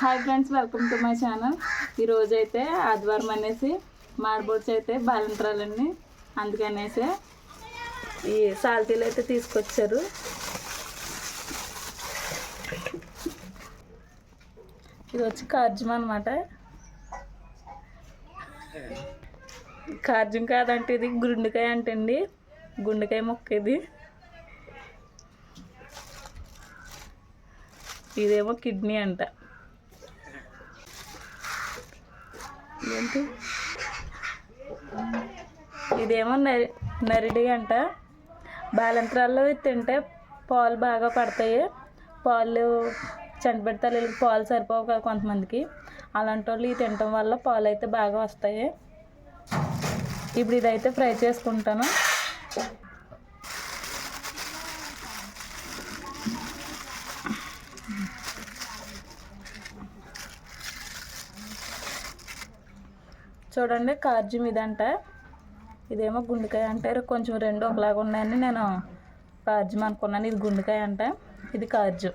Hi friends welcome to my channel ఈరోజు అయితే ఆదివారం అనేసి మాడబోట్స్ అయితే బాలింతరాలండి అందుకనేసి ఈ సాల్తీలు అయితే తీసుకొచ్చారు. ఇది వచ్చి కార్జుం అనమాట కార్జుం కాదంటే ఇది గుండెకాయ అంటండి. గుండెకాయ మొక్క ఇది. ఇదేమో కిడ్నీ అంట. ఏంటి? ఇదేమో నరి నరిడి అంట బాలంత్రాల్లో తింటే పాలు బాగా పడతాయి. పాలు చంటిబెట్టి తల్లికి పాలు సరిపోవు కదా కొంతమందికి. అలాంటి వాళ్ళు ఇవి తినటం వల్ల పాలు అయితే బాగా వస్తాయి. ఇప్పుడు ఇదైతే ఫ్రై చేసుకుంటాను. చూడండి కార్జుం ఇదంట ఇదేమో గుండెకాయ అంటారు కొంచెం రెండు ఒకలాగా ఉన్నాయని నేను కార్జుం అనుకున్నాను. ఇది గుండెకాయ అంట ఇది కార్జు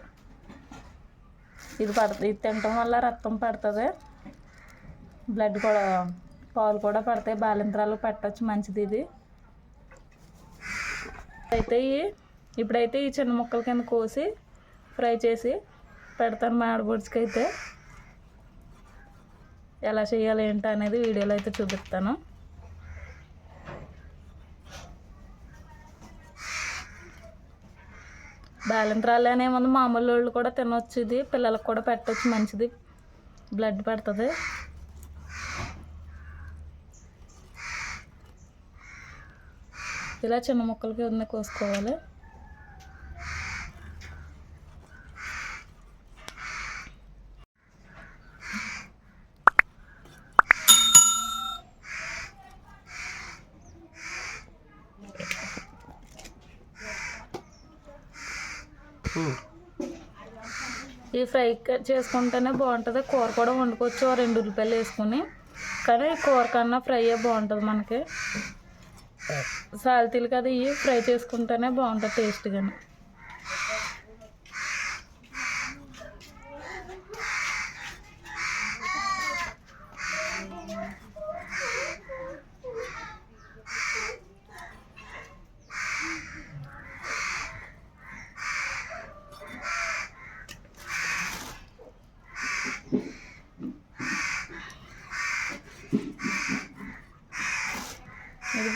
ఇది పడుతుంది ఇది తినటం వల్ల రక్తం పడుతుంది. బ్లడ్ కూడా పాలు కూడా పడతాయి. బాలింత్రాలు పెట్టచ్చు మంచిది ఇది. అయితే ఈ ఇప్పుడైతే ఈ చిన్న ముక్కల కింద కోసి ఫ్రై చేసి పెడతాను మా అయితే ఎలా చేయాలి ఏంటి అనేది వీడియోలో అయితే చూపిస్తాను. బాలింత్రాలు అనేముంది మామూలు వాళ్ళు కూడా తినొచ్చు ఇది పిల్లలకు కూడా పెట్టచ్చు మంచిది. బ్లడ్ పడుతుంది. ఇలా చిన్న ముక్కలకి ఉంది కోసుకోవాలి. ఈ ఫ్రై చేసుకుంటేనే బాగుంటుంది. కూర కూడా వండుకోవచ్చు రెండు ఉల్లిపాయలు వేసుకుని. కానీ కూర కన్నా ఫ్రై బాగుంటుంది మనకి. సాల్తీలు కదా ఇవి ఫ్రై చేసుకుంటేనే బాగుంటుంది టేస్ట్గానే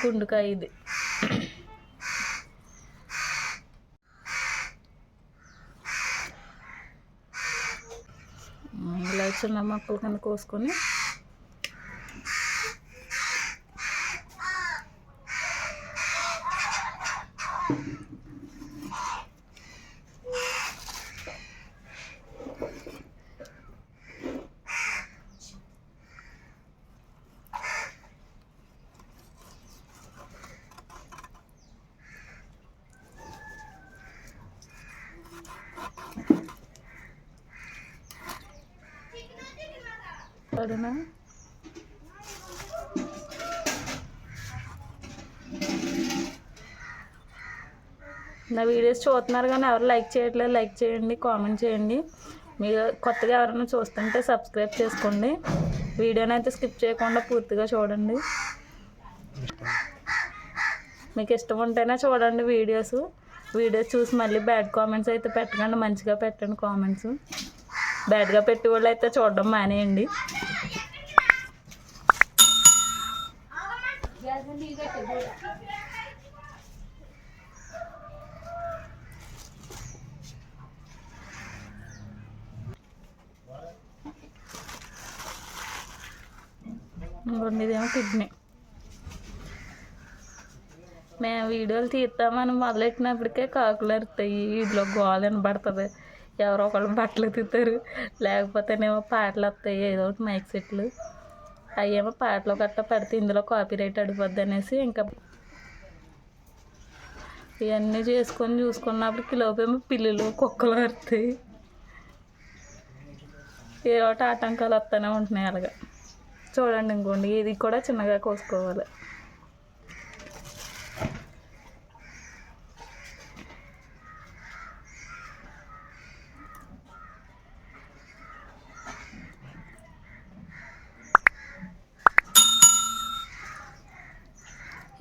కుండుకాయ ఇది ఇలా చిన్న మొక్కలు కింద కోసుకొని సరేనా నా వీడియోస్ చూస్తున్నారు కానీ ఎవరు లైక్ చేయట్లేదు లైక్ చేయండి కామెంట్ చేయండి. మీరు కొత్తగా ఎవరైనా చూస్తుంటే సబ్స్క్రైబ్ చేసుకోండి. వీడియోని అయితే స్కిప్ చేయకుండా పూర్తిగా చూడండి. మీకు ఇష్టం ఉంటేనే చూడండి వీడియోస్. వీడియోస్ చూసి మళ్ళీ బ్యాడ్ కామెంట్స్ అయితే పెట్టకండి మంచిగా పెట్టండి కామెంట్స్. బ్యాడ్గా పెట్టి వాళ్ళు అయితే చూడడం మానేయండి. ఇంకోండి ఇదేమో కిడ్నీ. మేము వీడియోలు తీస్తామని మొదలెట్టినప్పటికే కాకులు అరుతాయి. వీటిలో గోల వినబడుతుంది. ఎవరో ఒకళ్ళు బట్టలు తీస్తారు లేకపోతేనేమో పాటలు వస్తాయి. ఏదో ఒకటి మైక్ సెట్లు. అవేమో పాటలు గట్ట పెడితే ఇందులో కాపీ రైట్ అడిపోద్ది అనేసి ఇంకా ఇవన్నీ చేసుకొని చూసుకున్నప్పుడు కిలోపేమో పిల్లులు కుక్కలు అరుతాయి. ఏ ఒకటి ఆటంకాలు వస్తూనే ఉంటున్నాయి అలాగా. చూడండి ఇంకోండి ఇది కూడా చిన్నగా కోసుకోవాలి.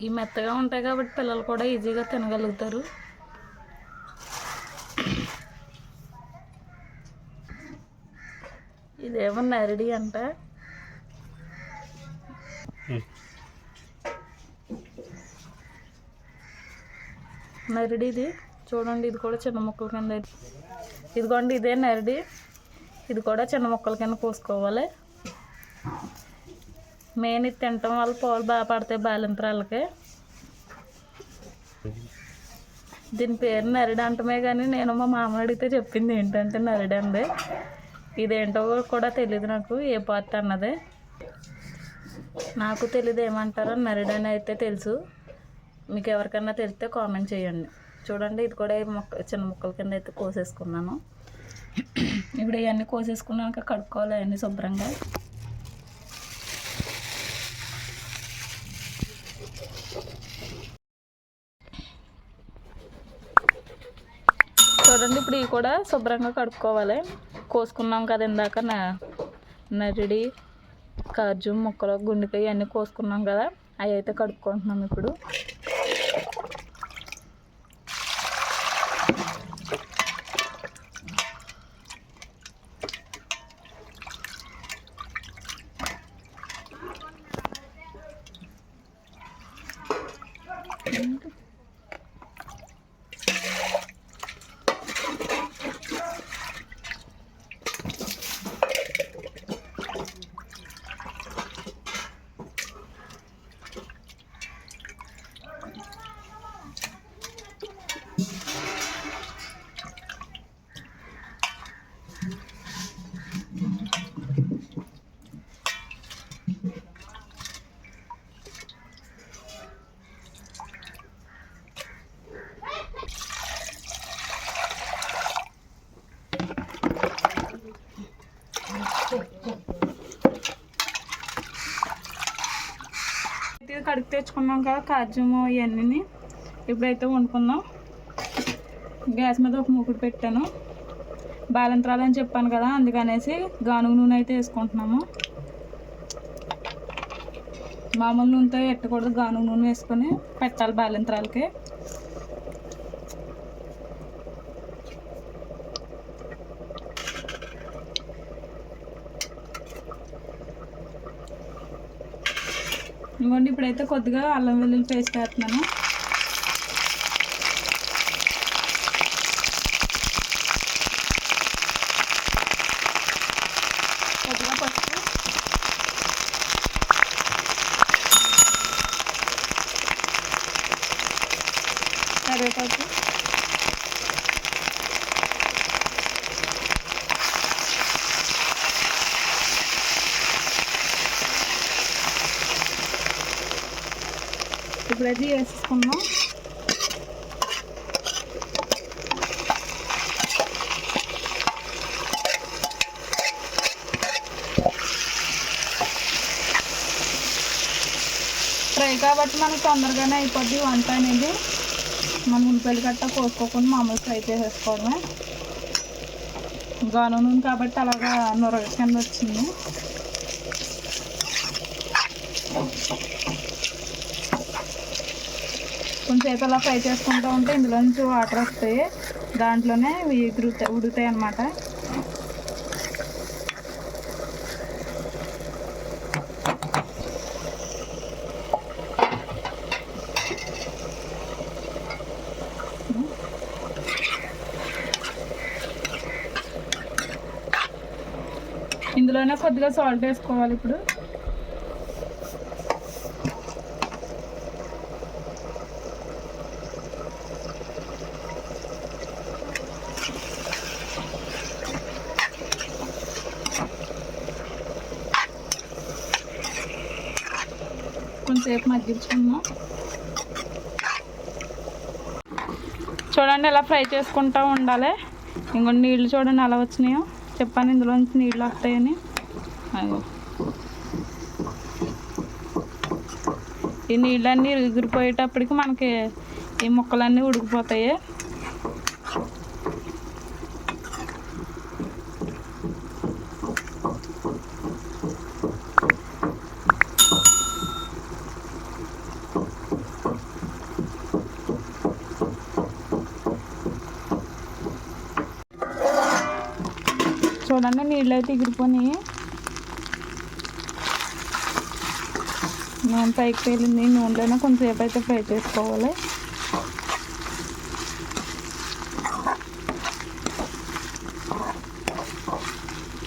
ఈ మెత్తగా ఉంటాయి కాబట్టి పిల్లలు కూడా ఈజీగా తినగలుగుతారు. ఇదేమో నరిడి అంటే? నరిడి ఇది. చూడండి ఇది కూడా చిన్న ముక్కల కింద ఇదిగోండి ఇదే నరిడి. ఇది కూడా చిన్న ముక్కల కింద కోసుకోవాలి మెయిన్ ఇది తినటం వల్ల పాలు బాగా పడతాయి బాలింతరాలకి. దీని పేరు నరిడి అంటమే కానీ నేను మా మామ అడిగితే చెప్పింది ఏంటంటే నరిడి అంది. ఇదేంటో కూడా తెలియదు నాకు ఏ పార్ట్ అన్నది. నాకు తెలియదు ఏమంటారో నరిడి అని అయితే తెలుసు. మీకు ఎవరికైనా తెలిస్తే కామెంట్ చేయండి. చూడండి ఇది కూడా మొక్క చిన్న ముక్కల కింద అయితే కోసేసుకున్నాను. ఇప్పుడు ఇవన్నీ కోసేసుకున్నాక కడుక్కోవాలి అవన్నీ శుభ్రంగా. చూడండి ఇప్పుడు ఇవి కూడా శుభ్రంగా కడుక్కోవాలి. కోసుకున్నాం కదా ఇందాక నరిడి కాజు ముక్కలు గుండెకాయ అన్నీ కోసుకున్నాం కదా అవి అయితే కడుక్కుంటున్నాం ఇప్పుడు. కడిగి తెచ్చుకున్నాం కదా కాజము ఇవన్నీ ఇప్పుడైతే వండుకుందాం. గ్యాస్ మీద ఒక మూకుడు పెట్టాను. బాలంత్రాలు అని చెప్పాను కదా అందుకనేసి గానుగ నూనె అయితే వేసుకుంటున్నాము. మామూలు నూనెతో ఎట్టకూడదు గానుగ నూనె వేసుకొని పెట్టాలి బాలంత్రాలకి. ఇవ్వండి ఇప్పుడైతే కొద్దిగా అల్లం వెల్లుల్లి పేస్ట్ వేస్తున్నాను కొద్దిగా పసుపు కరివేపాకు ఇప్పుడైతే వేసేసుకున్నాం ఫ్రై కాబట్టి మనకు తొందరగానే అయిపోద్ది వంట అనేది. మనం ఉల్లిపాయలు గట్ట కోసుకోకుండా మామూలు ఫ్రై చేసేసుకోవడమే. గాను నూనె కాబట్టి అలాగా నొరగ కింద వచ్చింది. కొంచెం అలా ఫ్రై చేసుకుంటూ ఉంటే ఇందులో నుంచి వాటర్ వస్తాయి. దాంట్లోనే ఇవి ఎగురుతాయి ఉడుతాయి అన్నమాట. ఇందులోనే కొద్దిగా సాల్ట్ వేసుకోవాలి ఇప్పుడు. కొంచెంసేపు మగ్గించుకుందాం. చూడండి ఇలా ఫ్రై చేసుకుంటూ ఉండాలి. ఇంకొన్ని నీళ్ళు చూడండి అలా వచ్చినాయో. చెప్పాను ఇందులో నుంచి నీళ్ళు వస్తాయని. అదిగో ఈ నీళ్ళన్నీ ఎగిరిపోయేటప్పటికి మనకి ఈ ముక్కలన్నీ ఉడికిపోతాయి. చూడండి నీళ్ళు అయితే ఎగిరిపోయి నూనె పైకి తేలింది నూనెలోనే కొంచెంసేపు అయితే ఫ్రై చేసుకోవాలి.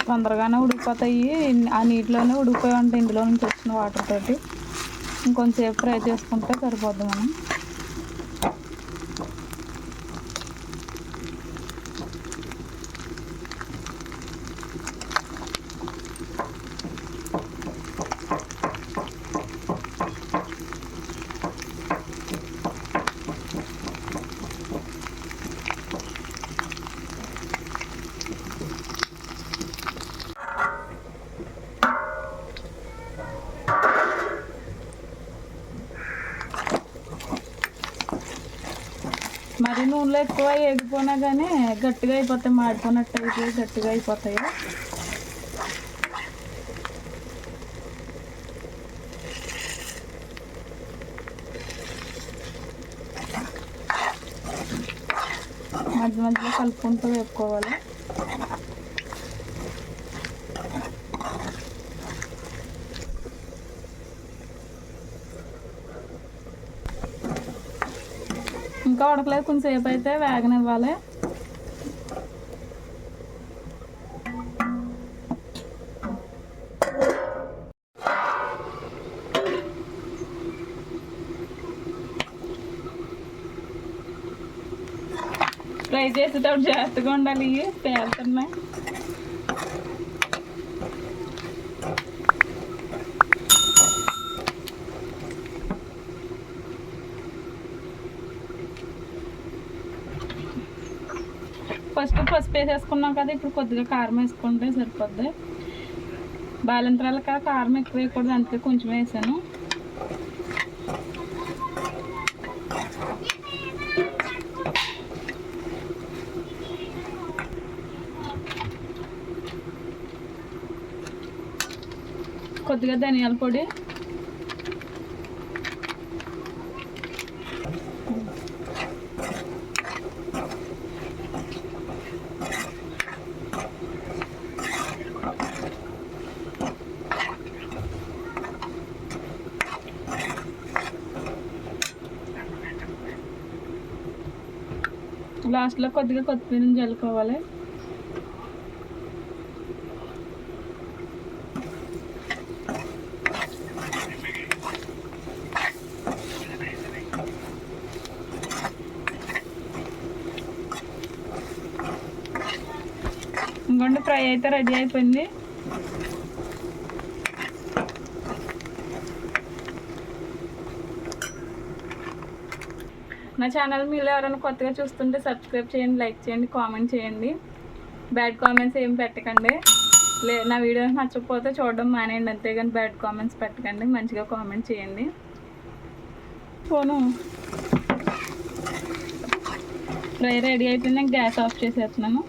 తొందరగానే ఉడికిపోతాయి. ఆ నీటిలోనే ఉడికిపోయి ఉంటాయి. ఇందులో నుంచి వచ్చిన వాటర్ తోటి. ఇంకొంచెంసేపు ఫ్రై చేసుకుంటే సరిపోద్ది మనం. మరి నూనెలో ఎక్కువ ఏగిపోయినా కానీ గట్టిగా అయిపోతాయి మాడిపోయినట్టు అయితే గట్టిగా అయిపోతాయి. మధ్య మధ్యలో కలుపుకుంటూ వేపుకోవాలి. ఉడకలేదు కొంచెంసేపు అయితే వేగనివ్వాలి ఫ్రై చేసేటప్పుడు జాగ్రత్తగా ఉండాలి ఇవి పేలుతున్నాయి ఫస్ట్ పసుపు వేసేసుకున్నాం కదా ఇప్పుడు కొద్దిగా కారం వేసుకుంటే సరిపోద్ది. బాలంతరాల కదా కారం ఎక్కువ వేయకూడదు అందుకే కొంచెం వేసాను. కొద్దిగా ధనియాల పొడి లాస్ట్లో కొద్దిగా కొత్తిమీర చల్లుకోవాలి ఇంకోండి ఫ్రై అయితే రెడీ అయిపోయింది. నా ఛానల్ మీరు ఎవరైనా కొత్తగా చూస్తుంటే సబ్స్క్రైబ్ చేయండి లైక్ చేయండి కామెంట్ చేయండి. బ్యాడ్ కామెంట్స్ ఏం పెట్టకండి. లే నా వీడియోస్ నచ్చకపోతే చూడడం మానేయండి. అంతేగాని బ్యాడ్ కామెంట్స్ పెట్టకండి. మంచిగా కామెంట్ చేయండి. ఫోను ఫ్రై రెడీ అయితే నేను గ్యాస్ ఆఫ్ చేసేస్తున్నాను.